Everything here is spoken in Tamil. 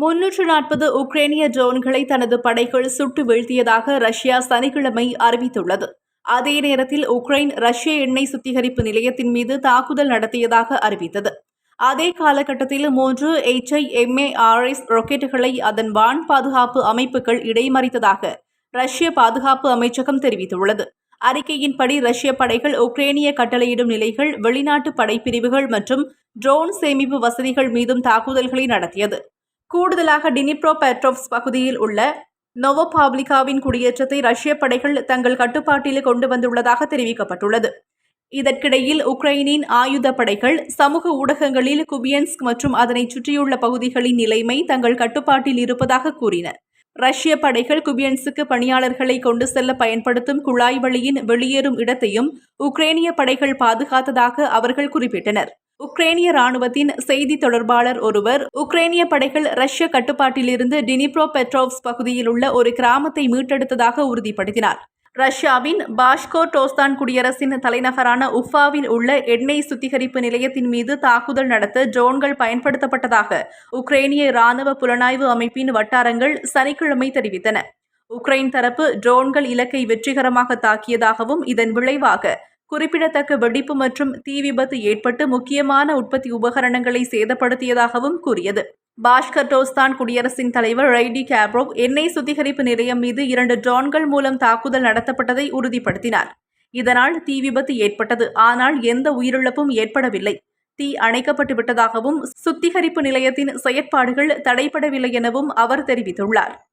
முன்னூற்று நாற்பது உக்ரைனிய ட்ரோன்களை தனது படைகள் சுட்டு வீழ்த்தியதாக ரஷ்யா சனிக்கிழமை அறிவித்துள்ளது. அதே நேரத்தில் உக்ரைன் ரஷ்ய எண்ணெய் சுத்திகரிப்பு நிலையத்தின் மீது தாக்குதல் நடத்தியதாக அறிவித்தது. அதே காலகட்டத்தில் மூன்று எச்ஐஎம்ஏஆர்எஸ் ராக்கெட்டுகளை அதன் வான் பாதுகாப்பு அமைப்புகள் இடைமறித்ததாக ரஷ்ய பாதுகாப்பு அமைச்சகம் தெரிவித்துள்ளது. அறிக்கையின்படி ரஷ்ய படைகள் உக்ரேனிய கட்டளையிடும் நிலைகள் வெளிநாட்டு படைப்பிரிவுகள் மற்றும் ட்ரோன் சேமிப்பு வசதிகள் மீதும் தாக்குதல்களை நடத்தியது. கூடுதலாக டினிப்ரோ பெட்ரோவ்ஸ் பகுதியில் உள்ள நோவோபாவ்லிகாவின் குடியேற்றத்தை ரஷ்ய படைகள் தங்கள் கட்டுப்பாட்டில் கொண்டு வந்துள்ளதாக தெரிவிக்கப்பட்டுள்ளது. இதற்கிடையில் உக்ரைனின் ஆயுத படைகள் சமூக ஊடகங்களில் குபியன்ஸ்க் மற்றும் அதனைச் சுற்றியுள்ள பகுதிகளின் நிலைமை தங்கள் கட்டுப்பாட்டில் இருப்பதாக கூறின. ரஷ்ய படைகள் குபியன்ஸுக்கு பணியாளர்களை கொண்டு செல்ல பயன்படுத்தும் குழாய் வழியின் வெளியேறும் இடத்தையும் உக்ரைனிய படைகள் பாதுகாத்ததாக அவர்கள் குறிப்பிட்டனர். உக்ரேனிய ராணுவத்தின் செய்தி தொடர்பாளர் ஒருவர் உக்ரைனிய படைகள் ரஷ்ய கட்டுப்பாட்டிலிருந்து டினிப்ரோ பெட்ரோவ்ஸ் பகுதியில் உள்ள ஒரு கிராமத்தை மீட்டெடுத்ததாக உறுதிப்படுத்தினார். ரஷ்யாவின் பாஷ்கோ டோஸ்தான் குடியரசின் தலைநகரான உஃபாவில் உள்ள எண்ணெய் சுத்திகரிப்பு நிலையத்தின் மீது தாக்குதல் நடத்த ட்ரோன்கள் பயன்படுத்தப்பட்டதாக உக்ரைனிய ராணுவ புலனாய்வு அமைப்பின் வட்டாரங்கள் சனிக்கிழமை தெரிவித்தன. உக்ரைன் தரப்பு ட்ரோன்கள் இலக்கை வெற்றிகரமாக தாக்கியதாகவும் இதன் விளைவாக குறிப்பிடத்தக்க வெடிப்பு மற்றும் தீ விபத்து ஏற்பட்டு முக்கியமான உற்பத்தி உபகரணங்களை சேதப்படுத்தியதாகவும் கூறியது. பாஷ்கர்டோஸ்தான் குடியரசின் தலைவர் ரைடி கேப்ரோவ் எண்ணெய் சுத்திகரிப்பு நிலையம் மீது இரண்டு ட்ரோன்கள் மூலம் தாக்குதல் நடத்தப்பட்டதை உறுதிப்படுத்தினார். இதனால் தீ விபத்து ஏற்பட்டது. ஆனால் எந்த உயிரிழப்பும் ஏற்படவில்லை. தீ அணைக்கப்பட்டு விட்டதாகவும் சுத்திகரிப்பு நிலையத்தின் செயற்பாடுகள் தடைபடவில்லை எனவும் அவர் தெரிவித்துள்ளார்.